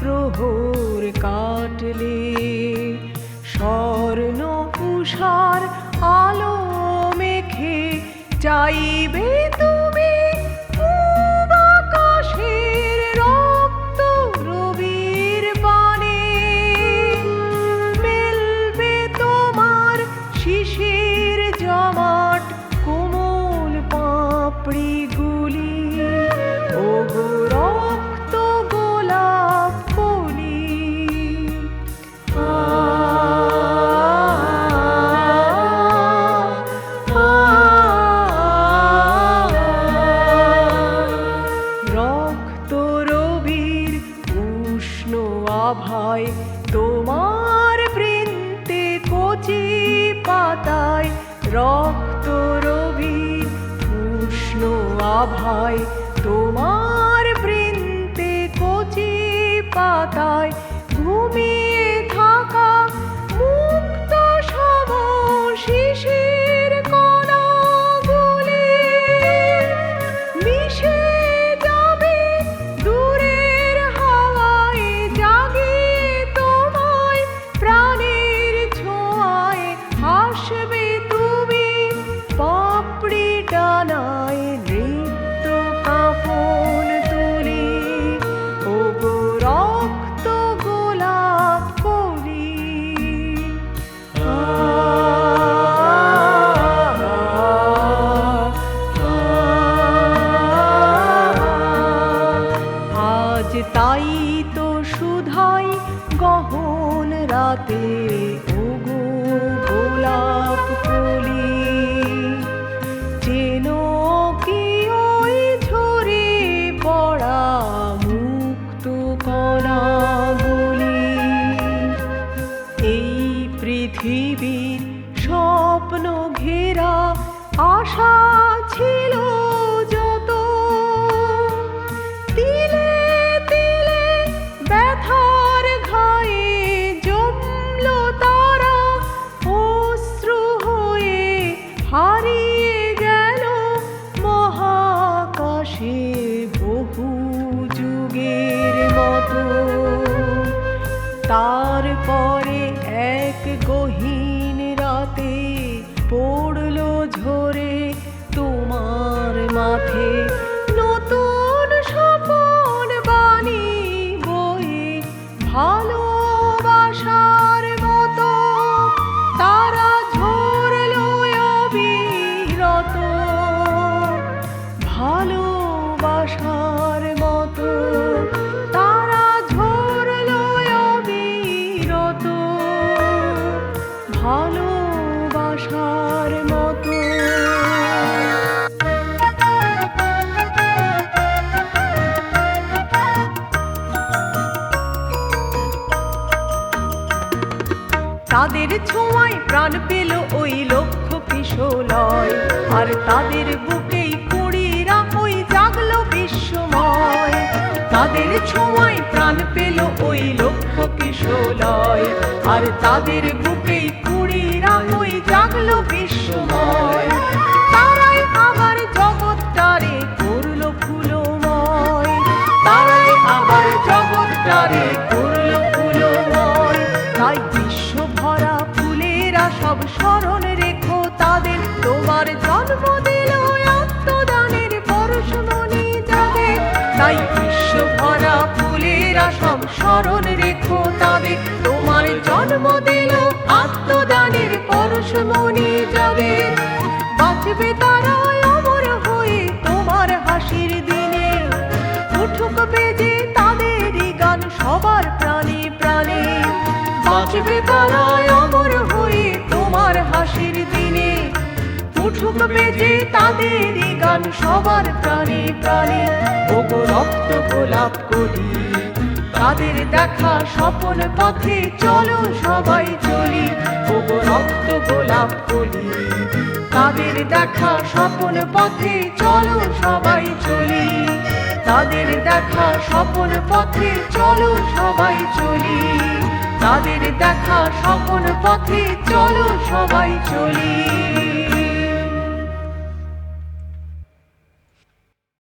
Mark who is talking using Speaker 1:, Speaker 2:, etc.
Speaker 1: প্রহর কাটলে স্বর্ণ উষার আলো মেখে চাইবে তুমি পাতায় রক্ত রবি উষ্ণ আভায় তোমার বৃন্তে কচি পাতায় পৃথিবীর স্বপ্ন ঘেরা আশা ছিল एक गोही। তাদের ছোঁয়ায় প্রাণ পেল ওই লক্ষ কিশোলয় আর তাদের বুকেই কুড়িরা ওই জাগলো বিশ্বময় তাদের ছোঁয়ায় প্রাণ পেল ওই লক্ষ কিশোলয় আর তাদের বুকেই কুড়িরা ওই জাগলো বিশ্বময় তারাই আবার জগৎটারে তারাই আবার জগৎটারে তাই বিশ্ব ভরা ফুলেরা সব স্মরণ রেখো তাদের তোমার জন্ম দিল, আত্মদানের পরশমণি যাদের বাঁচবে তারা অমর হয়ে তোমার হাসির দিনে। উঠুক বেজে তাদেরই গান সবার প্রাণে প্রাণে। বাঁচবে তারা অমর উঠুক বেজে তাদেরই গান সবার প্রাণে প্রাণে। ওগো রক্ত গোলাপ করি তাদের দেখা স্বপন পথে চলো সবাই চলি। ওগো রক্ত গোলাপ কলি। তাদের দেখা স্বপন পথে চলো সবাই চলি। তাদের দেখা স্বপন পথে চলো সবাই চলি। তাদের দেখা স্বপন পথে চলো সবাই চলি।